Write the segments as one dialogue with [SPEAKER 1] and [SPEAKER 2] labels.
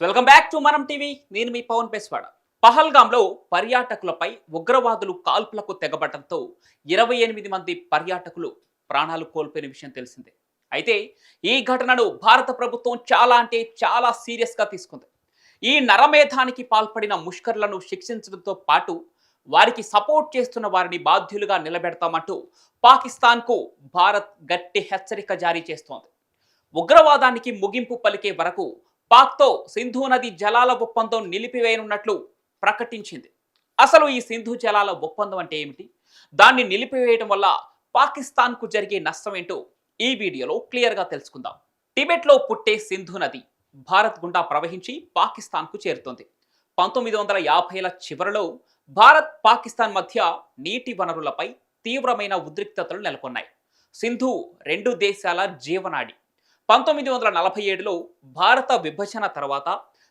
[SPEAKER 1] Welcome back to Manam TV. నేను మీ పవన్ పేస్వాడ పహల్గాంలో పర్యాటకులపై ఉగ్రవాదులు కాల్పులకు తెగబడటంతో ఇరవై ఎనిమిది మంది పర్యాటకులు ప్రాణాలు కోల్పోయిన విషయం తెలిసిందే. అయితే ఈ ఘటనను భారత ప్రభుత్వం చాలా అంటే చాలా సీరియస్గా తీసుకుంది. ఈ నరమేధానికి పాల్పడిన ముష్కర్లను శిక్షించడంతో పాటు వారికి సపోర్ట్ చేస్తున్న వారిని బాధ్యులుగా నిలబెడతామంటూ పాకిస్తాన్కు భారత్ గట్టి హెచ్చరిక జారీ చేస్తోంది. ఉగ్రవాదానికి ముగింపు పలికే వరకు పాక్తో సింధు నది జలాల ఒప్పందం నిలిపివేయనున్నట్లు ప్రకటించింది. అసలు ఈ సింధు జలాల ఒప్పందం అంటే ఏమిటి? దాన్ని నిలిపివేయడం వల్ల పాకిస్తాన్కు జరిగే నష్టం ఏంటో ఈ వీడియోలో క్లియర్గా తెలుసుకుందాం. టిబెట్లో పుట్టే సింధు నది భారత్ గుండా ప్రవహించి పాకిస్తాన్కు చేరుతుంది. పంతొమ్మిది వందల యాభైల చివరలో భారత్ పాకిస్తాన్ మధ్య నీటి వనరులపై తీవ్రమైన ఉద్రిక్తతలు నెలకొన్నాయి. సింధు రెండు దేశాల జీవనాడి పంతొమ్మిది వందల నలభై ఏడులో భారత విభజన తర్వాత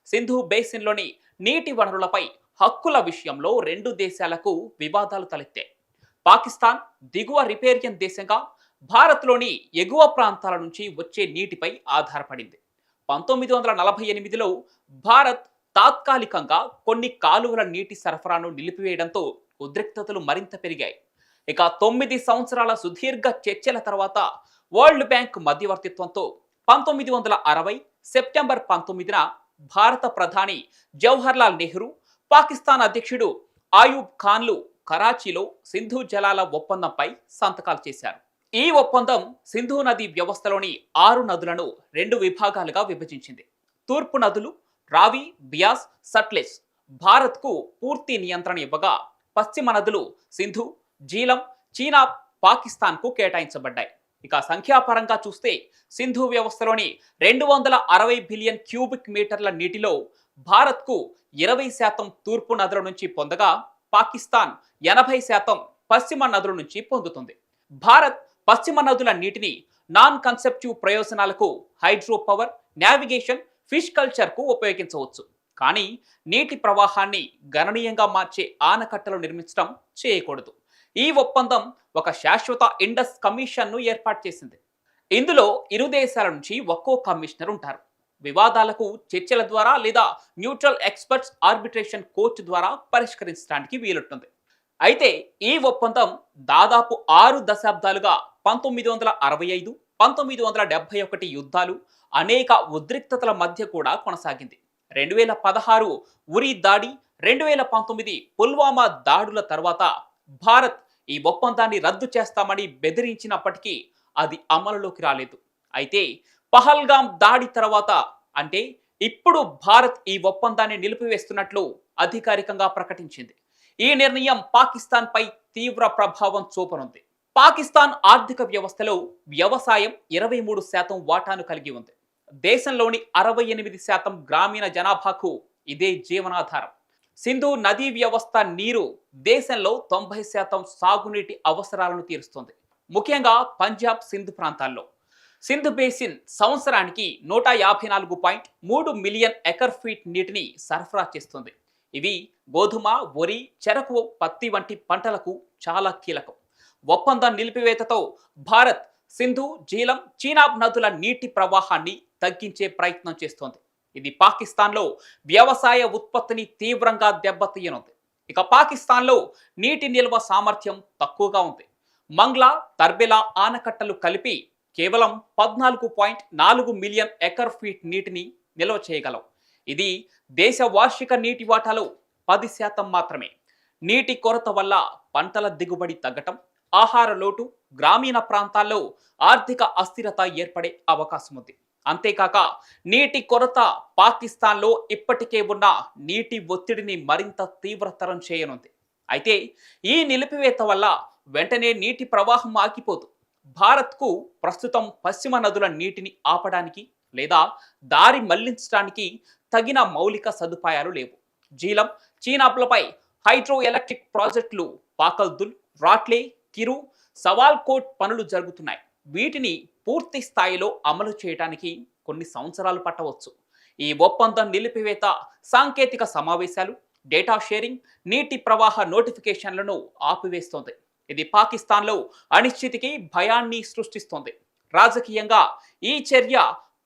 [SPEAKER 1] సింధు బేసిన్లోని నీటి వనరులపై హక్కుల విషయంలో రెండు దేశాలకు వివాదాలు తలెత్తాయి. పాకిస్తాన్ దిగువ రిపేరియన్ దేశంగా భారత్లోని ఎగువ ప్రాంతాల నుంచి వచ్చే నీటిపై ఆధారపడింది. పంతొమ్మిది వందల నలభై ఎనిమిదిలో భారత్ తాత్కాలికంగా కొన్ని కాలువల నీటి సరఫరాను నిలిపివేయడంతో ఉద్రిక్తతలు మరింత పెరిగాయి. ఇక తొమ్మిది సంవత్సరాల సుదీర్ఘ చర్చల తర్వాత వరల్డ్ బ్యాంక్ మధ్యవర్తిత్వంతో పంతొమ్మిది వందల అరవై సెప్టెంబర్ పంతొమ్మిదిన భారత ప్రధాని జవహర్లాల్ నెహ్రూ పాకిస్తాన్ అధ్యక్షుడు ఆయూబ్ ఖాన్లు కరాచీలో సింధు జలాల ఒప్పందంపై సంతకాలు చేశారు. ఈ ఒప్పందం సింధు నది వ్యవస్థలోని ఆరు నదులను రెండు విభాగాలుగా విభజించింది. తూర్పు నదులు రావి బియాస్ సట్లెజ్ భారత్కు పూర్తి నియంత్రణ ఇవ్వగా పశ్చిమ నదులు సింధు జీలం చీనా పాకిస్తాన్కు కేటాయించబడ్డాయి. ఇక సంఖ్యాపరంగా చూస్తే సింధు వ్యవస్థలోని రెండు వందల అరవై బిలియన్ క్యూబిక్ మీటర్ల నీటిలో భారత్కు ఇరవై శాతం తూర్పు నదుల నుంచి పొందగా పాకిస్తాన్ ఎనభై శాతం పశ్చిమ నదుల నుంచి పొందుతుంది. భారత్ పశ్చిమ నదుల నీటిని నాన్ కన్సెప్టివ్ ప్రయోజనాలకు హైడ్రో పవర్ నావిగేషన్ ఫిష్ కల్చర్కు ఉపయోగించవచ్చు. కానీ నీటి ప్రవాహాన్ని గణనీయంగా మార్చే ఆనకట్టలు నిర్మించడం చేయకూడదు. ఈ ఒప్పందం ఒక శాశ్వత ఇండస్ కమిషన్ను ఏర్పాటు చేసింది. ఇందులో ఇరు దేశాల నుంచి ఒక్కో కమిషనర్ ఉంటారు. వివాదాలకు చర్చల ద్వారా లేదా న్యూట్రల్ ఎక్స్పర్ట్స్ ఆర్బిట్రేషన్ కోర్టు ద్వారా పరిష్కరించడానికి వీలుంటుంది. అయితే ఈ ఒప్పందం దాదాపు ఆరు దశాబ్దాలుగా పంతొమ్మిది వందల అరవై ఐదు పంతొమ్మిది వందల డెబ్బై ఒకటి యుద్ధాలు అనేక ఉద్రిక్తతల మధ్య కూడా కొనసాగింది. రెండు వేల పదహారు ఉరి దాడి రెండు వేల పంతొమ్మిది పుల్వామా దాడుల తర్వాత భారత్ ఈ ఒప్పందాన్ని రద్దు చేస్తామని బెదిరించినప్పటికీ అది అమలులోకి రాలేదు. అయితే పహల్గాం దాడి తర్వాత అంటే ఇప్పుడు భారత్ ఈ ఒప్పందాన్ని నిలిపివేస్తున్నట్లు అధికారికంగా ప్రకటించింది. ఈ నిర్ణయం పాకిస్తాన్ పై తీవ్ర ప్రభావం చూపనుంది. పాకిస్తాన్ ఆర్థిక వ్యవస్థలో వ్యవసాయం ఇరవై మూడు శాతం వాటాను కలిగి ఉంది. దేశంలోని అరవై ఎనిమిది శాతం గ్రామీణ జనాభాకు ఇదే జీవనాధారం. సింధు నదీ వ్యవస్థ నీరు దేశంలో తొంభై శాతం సాగునీటి అవసరాలను తీరుస్తుంది. ముఖ్యంగా పంజాబ్ సింధు ప్రాంతాల్లో. సింధు బేసిన్ సంవత్సరానికి నూట యాభై నాలుగు పాయింట్ మూడు మిలియన్ ఎకర్ ఫీట్ నీటిని సరఫరా చేస్తుంది. ఇవి గోధుమ వరి చెరకు పత్తి వంటి పంటలకు చాలా కీలకం. ఒప్పందం నిలిపివేతతో భారత్ సింధు జీలం చీనాబ్ నదుల నీటి ప్రవాహాన్ని తగ్గించే ప్రయత్నం చేస్తోంది. ఇది పాకిస్తాన్లో వ్యవసాయ ఉత్పత్తిని తీవ్రంగా దెబ్బతీయనుంది. ఇక పాకిస్తాన్లో నీటి నిల్వ సామర్థ్యం తక్కువగా ఉంది. మంగ్లా తర్బెలా ఆనకట్టలు కలిపి కేవలం పద్నాలుగు పాయింట్ నాలుగు మిలియన్ ఎకర్ ఫీట్ నీటిని నిల్వ చేయగలవు. ఇది దేశ వార్షిక నీటి వాటాలో పది శాతం మాత్రమే. నీటి కొరత వల్ల పంటల దిగుబడి తగ్గటం ఆహార లోటు గ్రామీణ ప్రాంతాల్లో ఆర్థిక అస్థిరత ఏర్పడే అవకాశం ఉంది అంతేకాక నీటి కొరత పాకిస్తాన్లో ఇప్పటికే ఉన్న నీటి ఒత్తిడిని మరింత తీవ్రతరం చేయనుంది. అయితే ఈ నిలిపివేత వల్ల వెంటనే నీటి ప్రవాహం ఆగిపోదు. భారత్కు ప్రస్తుతం పశ్చిమ నదుల నీటిని ఆపడానికి లేదా దారి మళ్ళించడానికి తగిన మౌలిక సదుపాయాలు లేవు. జీలం చీనాపులపై హైడ్రో ఎలక్ట్రిక్ ప్రాజెక్టులు పాకల్దుల్ రాట్లే కిరు సవాల్కోట్ పనులు జరుగుతున్నాయి. వీటిని పూర్తి స్థాయిలో అమలు చేయడానికి కొన్ని సంవత్సరాలు పట్టవచ్చు. ఈ ఒప్పందం నిలిపివేత సాంకేతిక సమావేశాలు డేటా షేరింగ్ నీటి ప్రవాహ నోటిఫికేషన్లను ఆపివేస్తోంది. ఇది పాకిస్తాన్లో అనిశ్చితికి భయాన్ని సృష్టిస్తోంది. రాజకీయంగా ఈ చర్య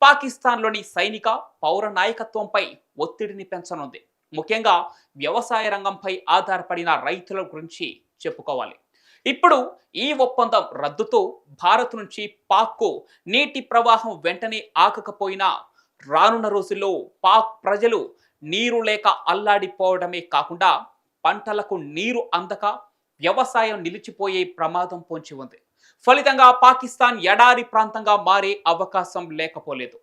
[SPEAKER 1] పాకిస్తాన్లోని సైనిక పౌర నాయకత్వంపై ఒత్తిడిని పెంచనుంది. ముఖ్యంగా వ్యవసాయ రంగంపై ఆధారపడిన రైతుల గురించి చెప్పుకోవాలి. ఇప్పుడు ఈ ఒప్పందం రద్దుతో భారత్ నుంచి పాక్కు నీటి ప్రవాహం వెంటనే ఆకకపోయినా రానున్న రోజుల్లో పాక్ ప్రజలు నీరు లేక అల్లాడిపోవడమే కాకుండా పంటలకు నీరు అందక వ్యవసాయం నిలిచిపోయే ప్రమాదం పొంచి ఉంది. ఫలితంగా పాకిస్తాన్ ఎడారి ప్రాంతంగా మారే అవకాశం లేకపోలేదు.